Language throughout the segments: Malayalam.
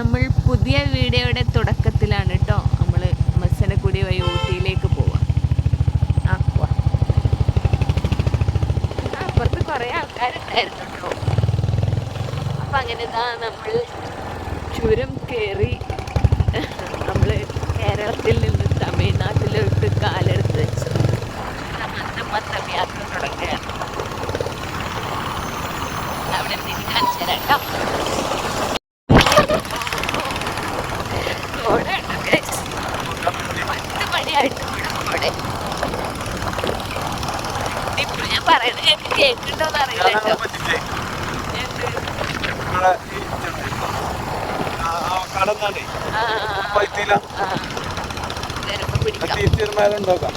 നമ്മൾ പുതിയ വീഡിയോയുടെ തുടക്കത്തിലാണ് കേട്ടോ നമ്മൾ മസനക്കുടി വഴി ഊട്ടിയിലേക്ക് പോവാം. അപ്പുറത്ത് കുറേ ആൾക്കാരുണ്ടായിരുന്നു കേട്ടോ അപ്പം അങ്ങനെ ഇതാ നമ്മൾ ചുരം കയറി നമ്മൾ കേരളത്തിൽ നിന്ന് തമിഴ്നാട്ടിലോട്ട് കാലെടുത്ത് വെച്ചു മന്ദം യാത്ര തുടങ്ങുകയാണ്. അവിടെ തിരിക്കാൻ കാണിച്ചു തരാം കേട്ടോ അവിടെ ഉണ്ട് guys. പത്ത് മണിയായിട്ടുണ്ട് അവിടെ ഇപ്പൊ ഞാൻ പറയണത് എനിക്ക് കേൾക്കണ്ടോന്ന് അറിയില്ല കേട്ടോ എന്ത്? കടന്നാണേ. ആ, ആ, പൈത്തിയില്ല ആ. വരുമ്പോ തിരിച്ചു വരുമാരുണ്ടാക്കാം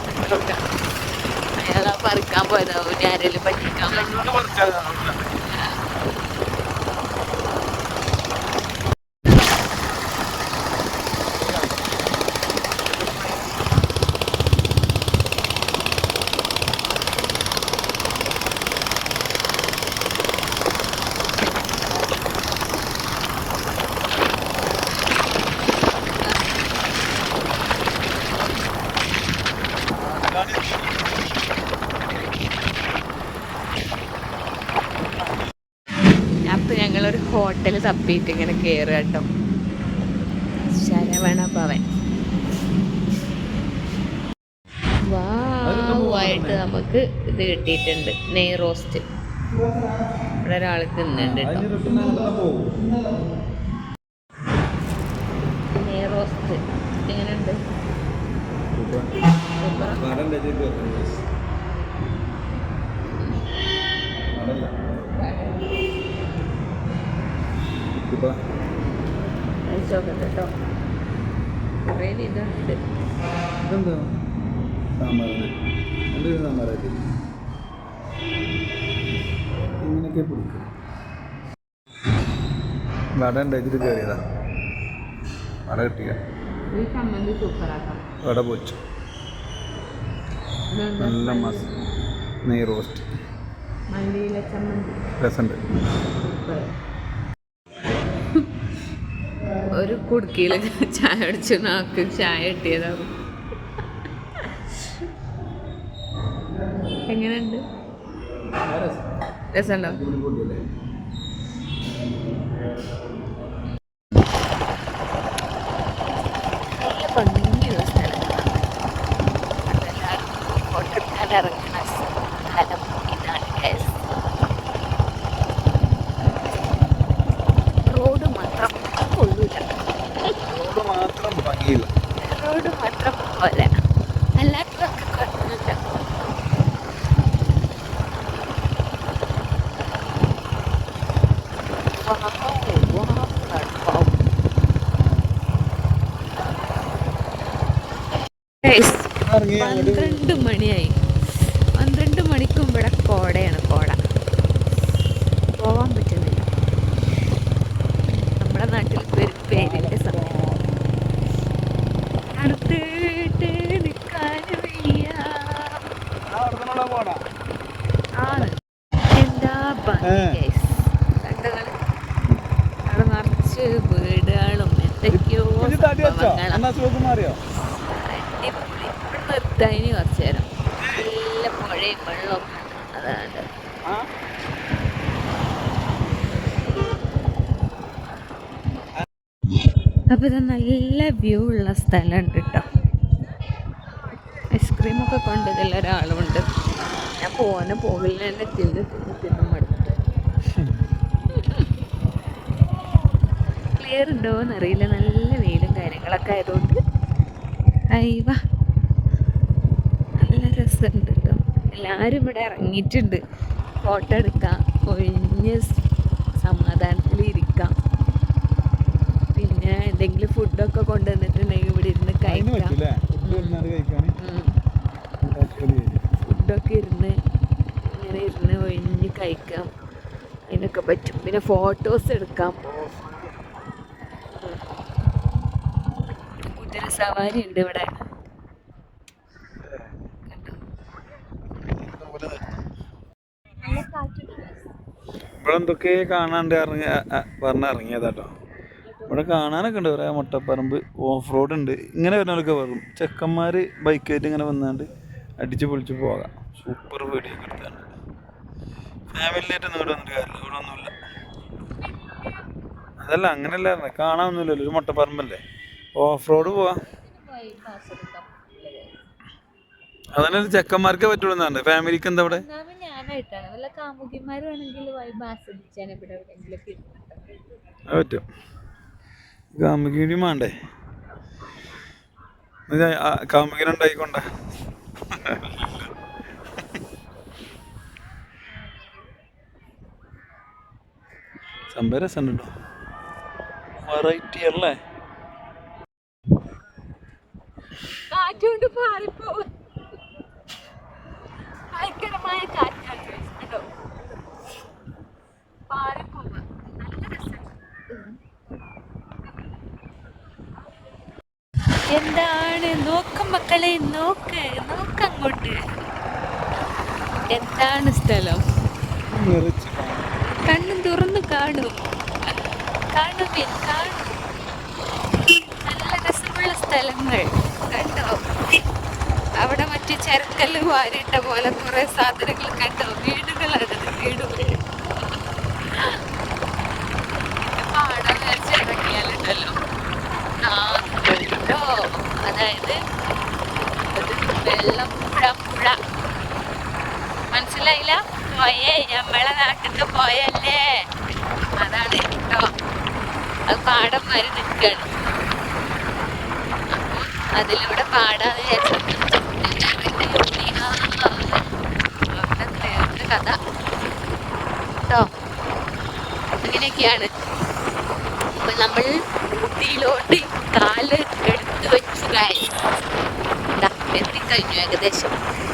അയാളാ പറിക്കാൻ പോയതാവും ആരെങ്കിലും പറ്റിക്കാൻ പറ്റും അപ്പൊ ഞങ്ങളൊരു ഹോട്ടൽ തപ്പിയിട്ട് ഇങ്ങനെ കയറുക കേട്ടോ. ശരവണ ഭവൻ. വായിട്ട് നമുക്ക് ഇത് കിട്ടിയിട്ടുണ്ട്. നെയ് റോസ്റ്റ്. ഇവിടെ ഒരാൾ തിന്നുന്നുണ്ട് കേട്ടോ. നെയ് റോസ്റ്റ്. എങ്ങനെയുണ്ട് കഴിച്ചോക്കട്ടെ കേട്ടോ. കുറേ ഇതുണ്ട്. ഇതെന്താ? സാമ്പാറിന് എന്തൊരു സാമ്പാറായിട്ട് ഇങ്ങനെയൊക്കെ പിടിക്കും. വട ഉണ്ടാക്കിയിട്ട് കയറിയതാ വട കിട്ടിയ. വട പൊച്ചു നല്ല മസ നെയ് റോസ്റ്റ്. രസമുണ്ട്. കുടുക്കിയിൽ ചായ അടിച്ചു നാക്ക് ചായ കിട്ടിയതാകും എങ്ങനെയുണ്ട്? രസമുണ്ടോ? ഭംഗിയുള്ള സ്ഥലം ഫോട്ടോ എടുക്കാൻ സ്ഥലം લીલા રોડ મતલબ બોલે വ്യൂ ഉള്ള സ്ഥലമുണ്ട് കേട്ടോ ഐസ്ക്രീമൊക്കെ കൊണ്ട് ഇതിൽ ഒരാളുണ്ട്. ഞാൻ പോകാനും പോകില്ല തന്നെ തിന്ന് തിന്ന് തിന്ന് മടുത്തു. ക്ലിയർ ഉണ്ടോ എന്നറിയില്ല. നല്ല വെയിലും കാര്യങ്ങളൊക്കെ ആയതുകൊണ്ട്. അയ്യവ നല്ല രസമുണ്ട് കേട്ടോ എല്ലാവരും ഇവിടെ ഇറങ്ങിയിട്ടുണ്ട്. ഫോട്ടോ എടുക്കാം. ഒഴിഞ്ഞ് സമാധാനത്തിൽ ഇരിക്കാം പിന്നെ എന്തെങ്കിലും ഫുഡൊക്കെ കൊണ്ടുവന്നിട്ടുണ്ടെങ്കിൽ ഇവിടെ ഇരുന്ന് കഴിക്കാം. ഫുഡൊക്കെ ഇരുന്ന് ഇങ്ങനെ ഇരുന്ന് ഒഴിഞ്ഞ് കഴിക്കാം. അതിനൊക്കെ പറ്റും. പിന്നെ ഫോട്ടോസ് എടുക്കാം. കുതിര സവാരി ഉണ്ട് ഇവിടെ. ഇവിടെ എന്തൊക്കെ കാണാണ്ട് ഇറങ്ങി പറഞ്ഞ ഇറങ്ങിയതാട്ടോ. ഇവിടെ കാണാനൊക്കെ ഉണ്ട് കുറേ മുട്ടപ്പറമ്പ് ഓഫ് റോഡ് ഉണ്ട് ഇങ്ങനെ വരുന്നവരൊക്കെ വരും. ചെക്കന്മാർ ബൈക്കായിട്ട് ഇങ്ങനെ വന്നാണ്ട് അടിച്ച് പൊളിച്ച് പോകാം. സൂപ്പർ വീഡിയോ എടുത്താണ് ഫാമിലിയായിട്ടൊന്നും ഇവിടെ വന്നിട്ട് കാര്യമില്ല. ഇവിടെ ഒന്നുമില്ല. അതല്ല അങ്ങനെയല്ലായിരുന്നു പറഞ്ഞത്. കാണാനൊന്നുമില്ലല്ലോ ഒരു മുട്ടപ്പറമ്പല്ലേ. ഓഫ് റോഡ് പോവാം. അതന്നെ ചെക്കന്മാർക്ക് പറ്റുള്ളൂ എന്നാണ്. ഫാമിലിക്ക് എന്താ ഇവിടെ? പറ്റും. കാമുകിനി വേണ്ടേ കാമുകിനുണ്ടായിക്കൊണ്ട സംഭവം രസമുണ്ടോ വെറൈറ്റി അല്ലേ? കാറ്റുകൊണ്ട് പാറിപ്പോവും ഭയങ്കരമായ കാറ്റാണ് guys. കേട്ടോ പാറിപ്പോവുക നല്ല രസമാണ് എന്താണ്? നോക്ക് മക്കളെ നോക്ക് നോക്ക് അങ്ങോട്ട്. എന്താണ് സ്ഥലം? കണ്ണും തുറന്നു കാണും. കാണുമേ കാണും. നല്ല രസമുള്ള സ്ഥലങ്ങൾ. കണ്ടോ? അവിടെ മറ്റു ചരക്കല്ല് വാരിട്ട പോലെ കുറെ സാധനങ്ങൾ കണ്ടോ? വീടുകളാണ് വീടുകൾ പാടം വരച്ചിറങ്ങിയാലുണ്ടല്ലോ കേട്ടോ അതായത് ഒരു വെള്ളം പുഴ മനസ്സിലായില്ല? പോയേ നമ്മളെ നാട്ടിട്ട് പോയല്ലേ? അതാണ് കേട്ടോ അത് പാടം വരെ നിൽക്കുകയാണ് അതിലൂടെ പാടാന്ന് വിചാരിച്ചു. നമ്മൾ ഊട്ടിയിലോട്ട് കാൽ ദാ, എത്തിക്കഴിഞ്ഞു ഏകദേശം.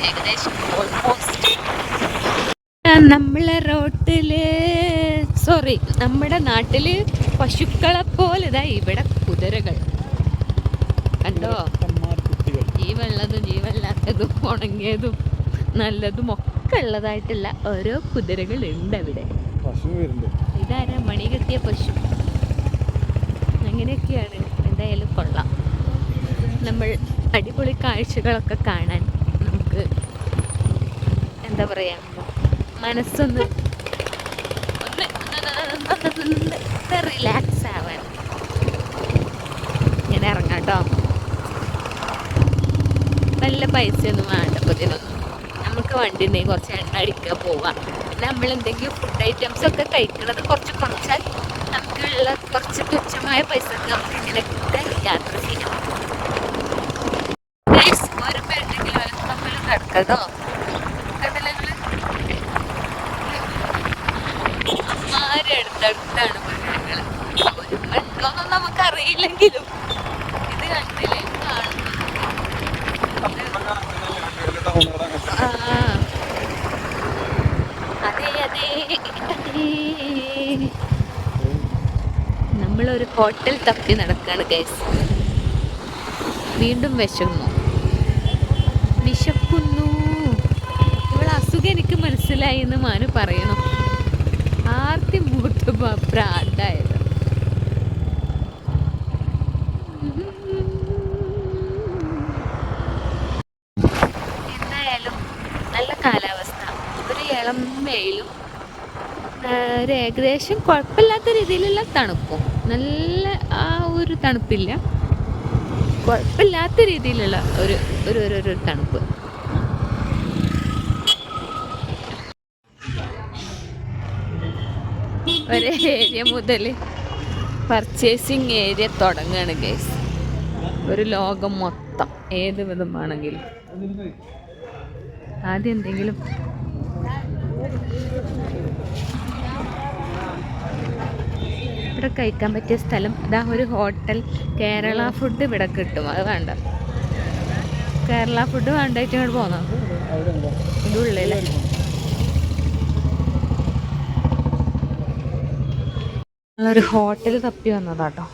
ഏകദേശം ഓൾമോസ്റ്റ് നമ്മളെ റോട്ടിൽ സോറി നമ്മുടെ നാട്ടിൽ പശുക്കളെ പോലെ ഇതാ ഇവിടെ കുതിരകൾ. കണ്ടോ? ഈ വെള്ളതും ഈ വെള്ളാത്തതും ഉണങ്ങിയതും നല്ലതും ഒക്കെ ഉള്ളതായിട്ടുള്ള ഓരോ കുതിരകൾ ഉണ്ട് അവിടെ. ഇതാരാ മണി കെട്ടിയ പശു. അങ്ങനെയൊക്കെയാണ് എന്തായാലും കൊള്ളാം. നമ്മൾ അടിപൊളി കാഴ്ചകളൊക്കെ കാണാൻ നമുക്ക് എന്താ പറയാ മനസ്സൊന്ന് ഒന്ന് റിലാക്സ് ആവാൻ. ഇങ്ങനെ ഇറങ്ങാട്ടോ കേട്ടോ നല്ല പൈസയൊന്നും വേണ്ട ഇതിനൊന്നും നമുക്ക് വണ്ടി ഉണ്ടെങ്കിൽ കുറച്ച് എണ്ണ അടിക്കുക പോവാം. നമ്മൾ എന്തെങ്കിലും ഫുഡ് ഐറ്റംസ് ഒക്കെ കഴിക്കുന്നത് കുറച്ച് കുറച്ചാൽ നമുക്കുള്ള കുറച്ച് തുച്ഛമായ പൈസക്ക് നമുക്ക് ഇങ്ങനെയൊക്കെ യാത്ര ചെയ്യാം Guys, ഒരു പേരുണ്ടെങ്കിലും ഒരു ആരും അടുത്തടുത്താണ് വീടുകൾ ഒരു നമുക്കറിയില്ലെങ്കിലും ഇത് കണ്ടില്ലേ. അതെ അതെ നമ്മളൊരു ഹോട്ടൽ തപ്പി നടക്കാണ് ഗൈസ് വീണ്ടും വിശന്നു എനിക്ക് മനസ്സിലായി എന്ന് മാനു പറയണം ആർത്തി മൂത്തപ്പോ പ്രാണ്ടായത്. നല്ല ഏകദേശം കുഴപ്പമില്ലാത്ത രീതിയിലുള്ള തണുപ്പും. നല്ല ആ ഒരു തണുപ്പില്ല. കുഴപ്പമില്ലാത്ത രീതിയിലുള്ള ഒരു ഒരു ഒരു തണുപ്പ്. ഒരു ഏരിയ മുതൽ പർച്ചേസിങ് ഏരിയ തുടങ്ങുകയാണ് ഗൈസ് ഒരു ലോകം മൊത്തം ഏത് വിധമാണെങ്കിലും ആദ്യം എന്തെങ്കിലും ഇവിടെ കഴിക്കാൻ പറ്റിയ സ്ഥലം. ഇതാ ഒരു ഹോട്ടൽ കേരള ഫുഡ് ഇവിടെ കിട്ടും. അത് വേണ്ട. കേരള ഫുഡ് വേണ്ടായിട്ട് ഇങ്ങോട്ട് പോന്നോ? ഉണ്ടോ ഒരു ഹോട്ടൽ തപ്പി വന്നതാട്ടോ.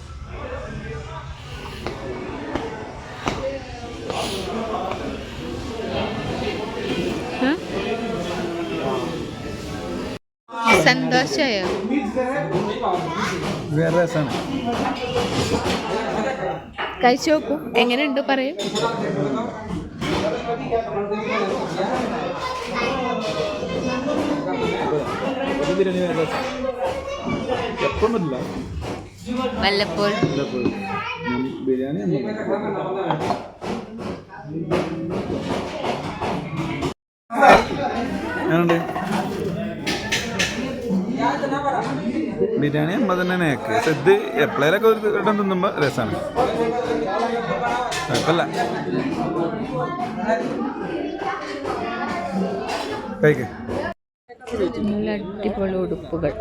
സന്തോഷമായോ കഴിച്ചു നോക്കൂ. എങ്ങനെയുണ്ട് പറയൂ. ബിരിയാണി വല്ലപ്പോഴും. ബിരിയാണി ഞാനുണ്ട്. ബിരിയാണി അമ്മ തന്നെ നേക്ക് ഇത് എപ്പോഴേലൊക്കെ ഒരു ഇടം തിന്നുമ്പോൾ രസമാണ് കുഴപ്പമില്ല. കഴിക്ക്. നല്ല അടിപൊളി ഉടുപ്പുകൾ.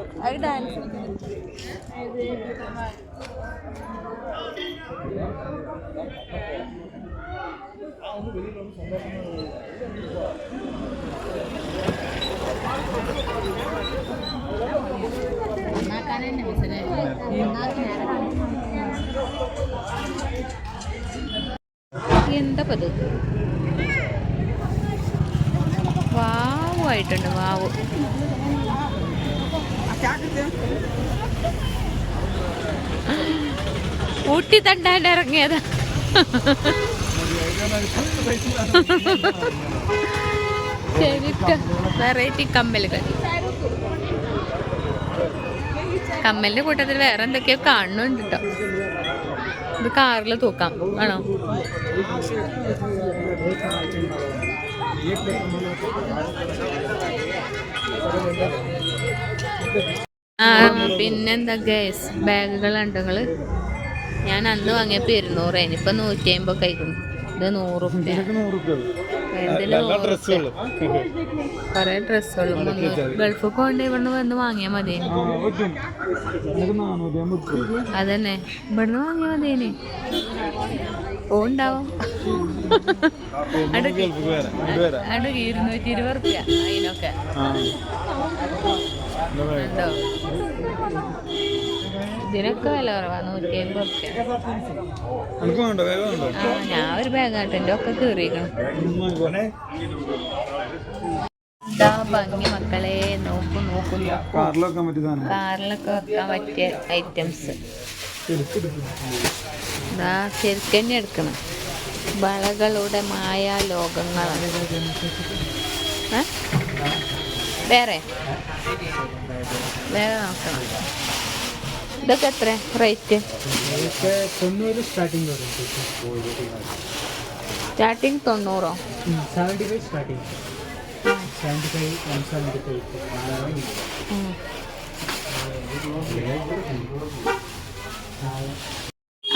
എന്താ പത് ആയിട്ടുണ്ട് വാവ്. ഊട്ടി തണ്ടാണ്ട് ഇറങ്ങിയതാ. ശരിക്കും വെറൈറ്റി കമ്മലുകൾ. കമ്മലിന്റെ കൂട്ടത്തിൽ വേറെ എന്തൊക്കെയോ കാണുന്നുണ്ട് കേട്ടോ ഇത് കാറിൽ തൂക്കാം ആണോ? പിന്നെന്താ ഗേസ് ബാഗുകളുണ്ട് നിങ്ങൾ ഞാൻ അന്ന് വാങ്ങിയപ്പോ ഇരുന്നൂറ്. ഇനിയിപ്പൊ നൂറ്റി അമ്പത് കഴിക്കുന്നു ഇത് നൂറ് റുപ്യ എന്തിന് നൂറ് റുപ്യ കൊറേ ഡ്രസ്സുകളും ഗൾഫ് പോകണ്ട ഇവിടുന്ന് വന്ന് വാങ്ങിയാ മതി. അതന്നെ. ഇവിടുന്ന് വാങ്ങിയാ മതിയേനെ. പോണ്ടാവും അടുക്ക്. അടുക്ക് ഇരുന്നൂറ്റി ഇരുപത് റുപ്യ അതിനൊക്കെ. ഉണ്ടോ? ഇതിനൊക്കെ വില കുറവാ നൂറ്റി അമ്പത് റുപ്യ ആ ഞാൻ ഒരു ബാഗ് ആട്ടെ ഒക്കെ കീറിയിരിക്കണം. ഭംഗി മക്കളെ? നോക്കൂ നോക്കൂ കാറിലൊക്കെ വെക്കാൻ പറ്റിയ ഐറ്റംസ് ഇതാ ശരിക്കന്നെ എടുക്കണം. വളകളുടെ മായ ലോകങ്ങളാണ് ഏ? വേറെ? വേറെ നോക്കണം. ഇതൊക്കെ എത്ര റേറ്റ്? സ്റ്റാർട്ടിങ് തൊണ്ണൂറോ? സെവന്റി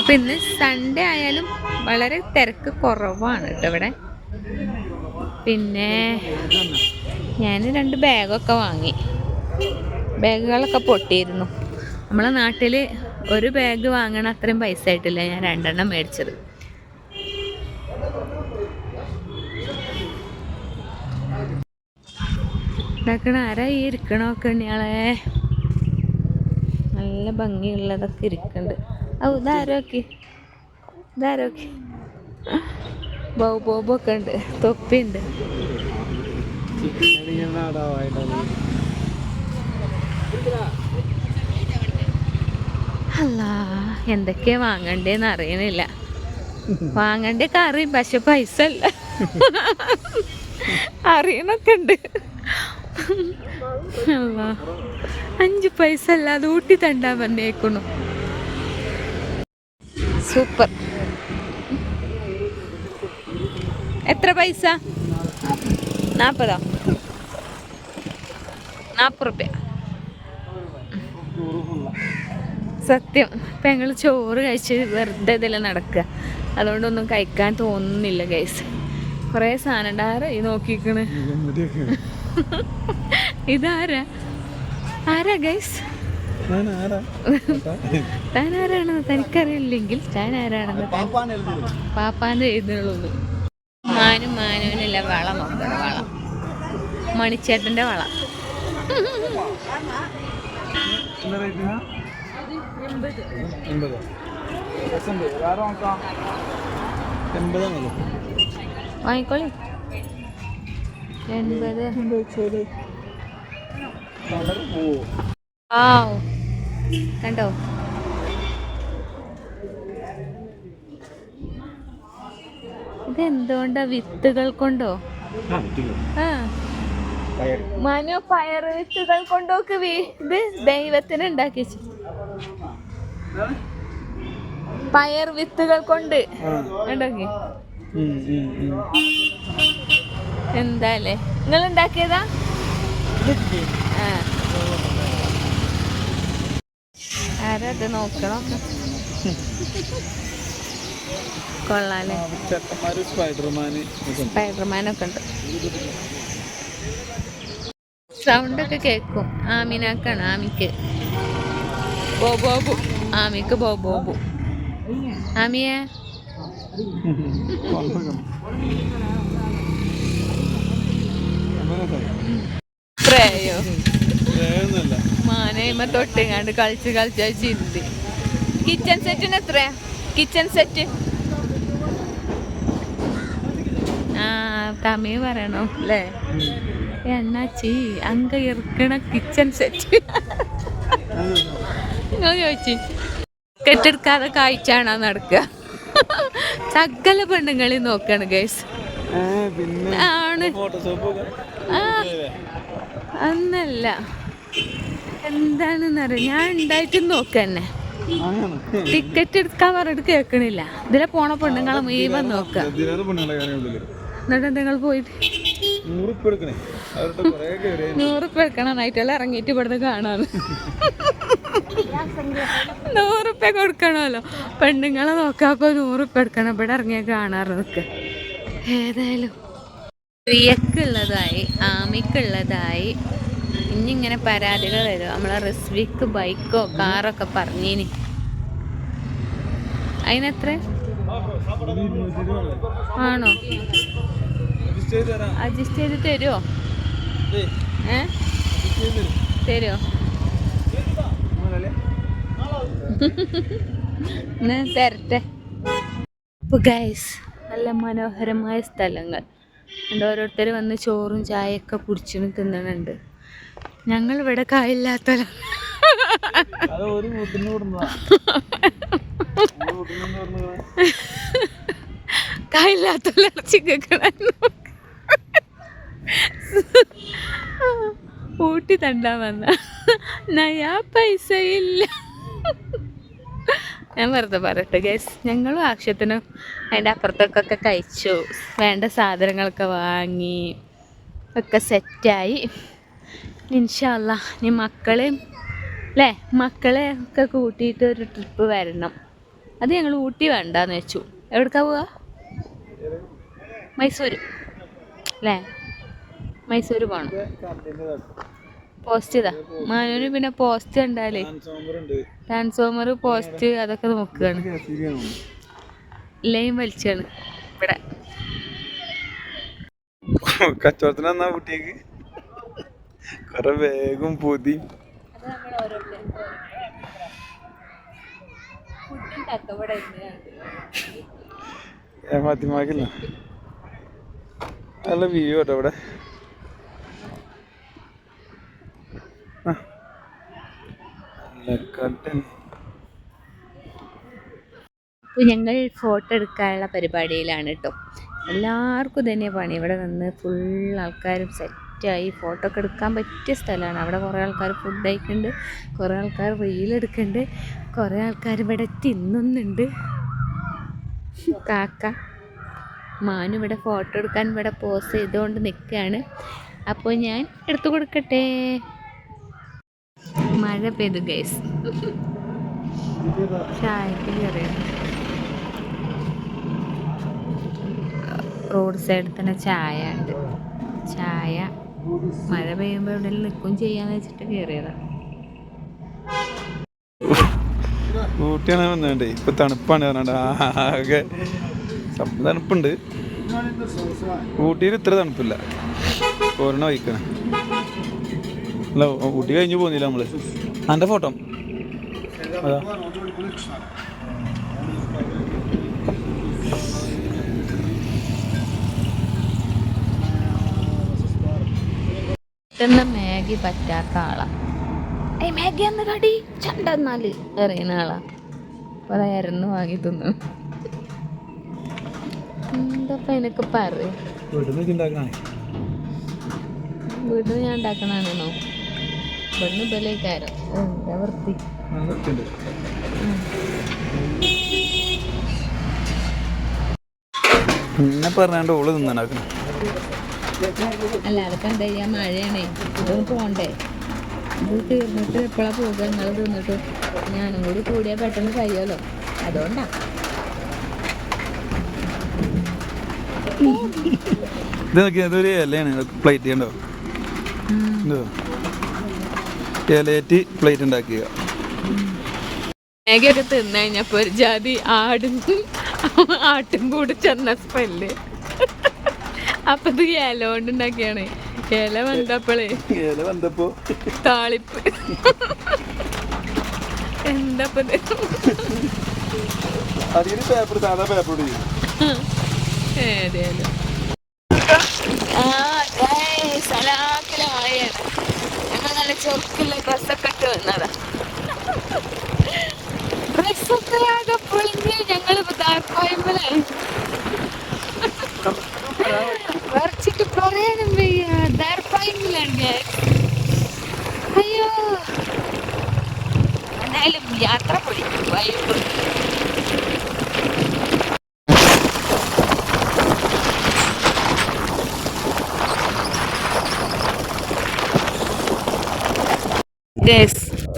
അപ്പൊ ഇന്ന് സൺഡേ ആയാലും വളരെ തിരക്ക് കുറവാണ് കേട്ടോ ഇവിടെ. പിന്നെ ഞാൻ രണ്ട് ബാഗൊക്കെ വാങ്ങി. ബാഗുകളൊക്കെ പൊട്ടിയിരുന്നു. നമ്മളെ നാട്ടിൽ ഒരു ബാഗ് വാങ്ങണ അത്രയും പൈസ ആയിട്ടില്ല ഞാൻ രണ്ടെണ്ണം മേടിച്ചത്. ഉണ്ടാക്കണ ആരാ ഈ ഇരിക്കണൊക്കെ ഇയാളെ നല്ല ഭംഗിയുള്ളതൊക്കെ ഇരിക്കുന്നുണ്ട് ഓ ഇതാരോക്കി ഇതാരോക്കി ബൗ ബോബൊക്കെ ഉണ്ട്. തൊപ്പിയുണ്ട്. അല്ല എന്തൊക്കെയാ വാങ്ങണ്ടേന്ന് അറിയണില്ല. വാങ്ങണ്ടൊക്കെ അറിയും പക്ഷെ പൈസ അല്ല അറിയണൊക്കെ ഉണ്ട്. അഞ്ച് പൈസ അല്ലാതെ ഊട്ടി തണ്ടാ പറഞ്ഞേക്കണു. സൂപ്പർ. എത്ര പൈസ? നാൽപ്പതോ നാൽപ്പത് റുപ്യ. സത്യം. ഇപ്പം ഞങ്ങൾ ചോറ് കഴിച്ച് വെറുതെ ഇതെല്ലാം നടക്കുക അതുകൊണ്ടൊന്നും കഴിക്കാൻ തോന്നുന്നില്ല ഗൈസ് കുറേ സാധനം ഉണ്ടാറ് ഈ നോക്കിക്കണ് ഇതാരാ? ആരാ ഗൈസ് താൻ ആരാണെന്ന് തനിക്കറിയില്ലെങ്കിൽ താൻ ആരാണെന്ന് പാപ്പാന്ന് പാപ്പാന്റെ എഴുതുന്നുള്ളൂ. മാനും മാനുവിനില്ല വള നോക്കണം വള. മണിച്ചേട്ടന്റെ വള. വാങ്ങിക്കോളി. എൺപത്. ആവ്. കണ്ടോ? ഇത് എന്തുകൊണ്ടാ വിത്തുകൾ കൊണ്ടോ? ആ മനു പയർ വിത്തുകൾ കൊണ്ടോക്ക് ഇത് ദൈവത്തിന് ഉണ്ടാക്കി പയർ വിത്തുകൾ കൊണ്ട് ഉണ്ടാക്കി. എന്താല്ലേ നിങ്ങൾ ഉണ്ടാക്കിയതാ? ആ. നോക്കണം. ചെക്കന്മാര് സ്പൈഡർമാന് സ്പൈഡർമാനൊക്കെ ഉണ്ട്. സൗണ്ട് ഒക്കെ കേൾക്കും ആമിനാക്കാണ് ആമിക്ക്. ബോബോബു ആമിക്ക് ബോബോബു ആമിയെ. പ്രേയോ. മാനയമ്മ തൊട്ടിങ്ങാണ്ട് കളിച്ച് കളിച്ച ചിന്തി. കിച്ചൺ സെറ്റിന് എത്രയാ? Kitchen set. ആ തമിഴ് പറയണോ? അല്ലേ എണ്ണാച്ചി അങ്ക ഇറക്കണ കിച്ചൺ സെറ്റ്. ചോദിച്ചു കെട്ടെടുക്കാതെ കാഴ്ചയാണോ നടക്കുക? സകല പെണ്ണുങ്ങളിൽ നോക്കാണ് ഗൈസ്. ആണ്. ആ അന്നല്ല. എന്താണെന്നറിയാം? ഞാൻ ഉണ്ടായിട്ട് നോക്കന്നെ. ടിക്കറ്റ് എടുക്കാൻ പറഞ്ഞിട്ട് കേൾക്കണില്ല. ഇതിലെ പോണ പെണ്ണുങ്ങളെ മുഴുവൻ നോക്കുക എന്നിട്ട് നിങ്ങൾ പോയിട്ട് നൂറുപ്പ് എടുക്കണേ. നൈറ്റെല്ലാം ഇറങ്ങിയിട്ട് ഇവിടുന്ന് കാണാന്ന്. നൂറുപ്പ കൊടുക്കണമല്ലോ. പെണ്ണുങ്ങളെ നോക്കാപ്പോ നൂറുപ്പ എടുക്കണം. ഇവിടെ ഇറങ്ങിയ കാണാറ് നിൽക്കുക ഏതായാലും. പ്രിയക്കുള്ളതായി ആമിക്കുള്ളതായി ഇനിയിങ്ങനെ പരാതികൾ വരും. നമ്മളെ റിസ്വിക്ക് ബൈക്കോ കാറൊക്കെ പറഞ്ഞീനി. അതിനെത്ര ആണോ? അഡ്ജസ്റ്റ് ചെയ്ത് തരുമോ ഏ? തരുമോ തരട്ടെ. അപ്പോൾ ഗൈസ് നല്ല മനോഹരമായ സ്ഥലങ്ങൾ. എന്താ ഓരോരുത്തർ വന്ന് ചോറും ചായയൊക്കെ പിടിച്ചിന് തിന്നണുണ്ട് ഞങ്ങൾ ഇവിടെ കായില്ലാത്ത അത് ഒരു വീട്ടിൽ നിന്ന് വിടുന്നതാ വീട്ടിൽ നിന്ന് വിടുന്നത് കായില്ലാത്ത ഇറച്ചി കേൾക്കണ ഊട്ടി തണ്ടാ വന്ന. നയാ പൈസ ഇല്ല. ഞാൻ വെറുതെ പറയട്ടെ ഗൈസ് ഞങ്ങളും ആവശ്യത്തിനും അതിന്റെ അപ്പുറത്തേക്കൊക്കെ കഴിച്ചു. വേണ്ട സാധനങ്ങളൊക്കെ വാങ്ങി ഒക്കെ സെറ്റായി ഇൻഷല്ല ഇനി മക്കളെയും അല്ലേ മക്കളെ ഒക്കെ കൂട്ടിയിട്ട് ഒരു ട്രിപ്പ് വരണം. അത് ഞങ്ങൾ ഊട്ടി വേണ്ടാന്ന് വെച്ചു. എവിടേക്കാ പോവുക മൈസൂർ അല്ലേ മൈസൂർ പോകണം പോസ്റ്റ് ചെയ്താ മാനൂര് പിന്നെ പോസ്റ്റ് കണ്ടാലേ ട്രാൻസ്ഫോമർ പോസ്റ്റ് അതൊക്കെ നോക്കുകയാണ് ഇല്ലേയും വലിച്ചാണ് ഇവിടെ. കച്ചവടത്തിന് എന്നാ കുട്ടിക്ക് കൊറേ വേഗം പൊതി. ഫാത്തിമാക്കില്ല നല്ല വ്യൂ കേട്ടോ ഇവിടെ. ഞങ്ങൾ ഫോട്ടോ എടുക്കാനുള്ള പരിപാടിയിലാണ് കേട്ടോ എല്ലാവർക്കും തന്നെ പണി. ഇവിടെ നിന്ന് ഫുൾ ആൾക്കാരും സെറ്റായി ഫോട്ടോ ഒക്കെ എടുക്കാൻ പറ്റിയ സ്ഥലമാണ്. അവിടെ കുറേ ആൾക്കാർ ഫുഡ് കഴിക്കുന്നുണ്ട് കുറേ ആൾക്കാർ റീലെടുക്കുന്നുണ്ട് കുറേ ആൾക്കാർ ഇവിടെ തിന്നുന്നുണ്ട്. കാക്ക മാനു ഇവിടെ ഫോട്ടോ എടുക്കാൻ ഇവിടെ പോസ് ചെയ്തുകൊണ്ട് നിൽക്കുകയാണ് അപ്പോൾ ഞാൻ എടുത്തു കൊടുക്കട്ടെ. മഴ പെയ്തു ഗൈസ് ചായക്ക് റോഡ് സൈഡിൽ തന്നെ ചായ ഉണ്ട്. ചായ മഴ പെയ്യുമ്പോൾ ഇവിടെ നിൽക്കും ചെയ്യാന്ന് വെച്ചിട്ട് കയറിയതാ ഊട്ടിയാണ് വന്നേ ഇപ്പൊ തണുപ്പാണ് തണുപ്പുണ്ട്. ഊട്ടിയിൽ ഇത്ര തണുപ്പില്ല. ഒരെണ്ണ വഹിക്കണേ അല്ല ഊട്ടി കഴിഞ്ഞു പോന്നില്ല നമ്മൾ? അന്റെ ഫോട്ടോ അതാ. മേഘ മാഗി പറ്റാത്ത ആളാ ഏയ് മാഗി കടി എറിയുന്ന ആളാ അപ്പൊ അതായിരുന്നു വാങ്ങി തിന്നു എന്താ എനിക്ക് പറയും വീട്ടിൽ ഞാൻ ഉണ്ടാക്കണാണെന്നോ പെണ്ണ് ബലേക്കാരോ എന്താ വൃത്തി പിന്നെ പറഞ്ഞാണ്ട് ഓൾ തിന്നുണ്ടാക്കണം അല്ല അതൊക്കെ എന്താ ചെയ്യാ? മഴയാണേ. ഇതൊന്ന് പോണ്ടേ? ഇത് തീർന്നിട്ട് എപ്പോഴാ പോകുക നിങ്ങൾ തിന്നിട്ട് ഞാനും കൂടി കൂടിയാൽ പെട്ടെന്ന് കഴിയുമല്ലോ. അതുകൊണ്ടാ. ഇത് നോക്കി അതൊരു ഇലയാണ്. പ്ലേറ്റ് കണ്ടോ ഇതോ. ഇലയേറ്റ് പ്ലേറ്റ് ഉണ്ടാക്കിയ മേഘയൊക്കെ തിന്നു കഴിഞ്ഞപ്പോ ഒരു ജാതി ആടും ആട്ടും കൂടി ചെന്ന സ്മെല്ല്. അപ്പൊ ഇത് ഇല കൊണ്ട് ഉണ്ടാക്കിയാണ് ഇല വന്നപ്പോളേ ഇല വന്നപ്പോ താളിപ്പ്. എന്താ അതിന് പേപ്പർ സാധാ പേപ്പർ ചെയ്യും ഏതായാലും ആ സലാക്കിലായാണ് ഞങ്ങൾ നല്ല ചൊറുക്കുള്ള ഡ്രസ്സൊക്കെ ഇട്ട് വന്നതാ. ഡ്രസ്സൊക്കെ ആകെ പൊളിഞ്ഞ് ഞങ്ങൾ ദാർപ്പായ്മലായി അയ്യോ. എന്തായാലും യാത്ര പൊളിക്കും. വൈബ്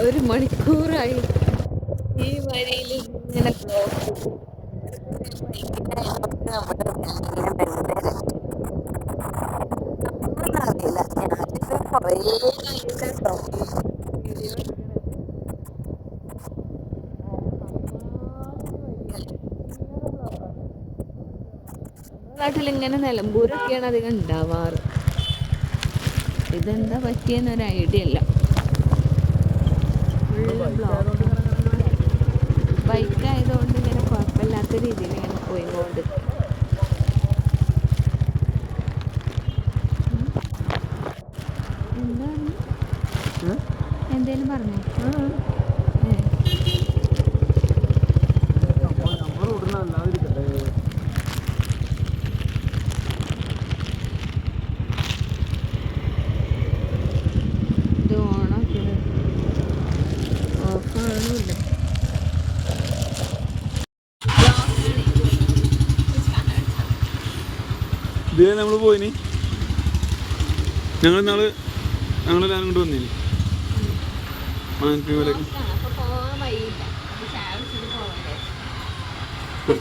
ഒരു മണിക്കൂറായി. ഈ വരയിൽ ഇങ്ങനെ ബ്ലോക്ക് നാട്ടിൽ ഇങ്ങനെ നിലമ്പൂരൊക്കെയാണ് അധികം ഉണ്ടാവാറ്. ഇതെന്താ പറ്റിയെന്നൊരു ഐഡിയ അല്ല ഫുള്ള് ബൈക്ക് ആയതുകൊണ്ട് ഇങ്ങനെ കുഴപ്പമില്ലാത്ത രീതിയിൽ ഇങ്ങനെ പോയിക്കൊണ്ട് എന്താണ് എന്തേലും പറഞ്ഞോ? നമ്മൾ പോയിനി. ഞങ്ങൾ നാൾ ഞങ്ങളെല്ലാവരും കൊണ്ട് വന്നിനി. മാനത്തിമലേക്ക് അപ്പൊ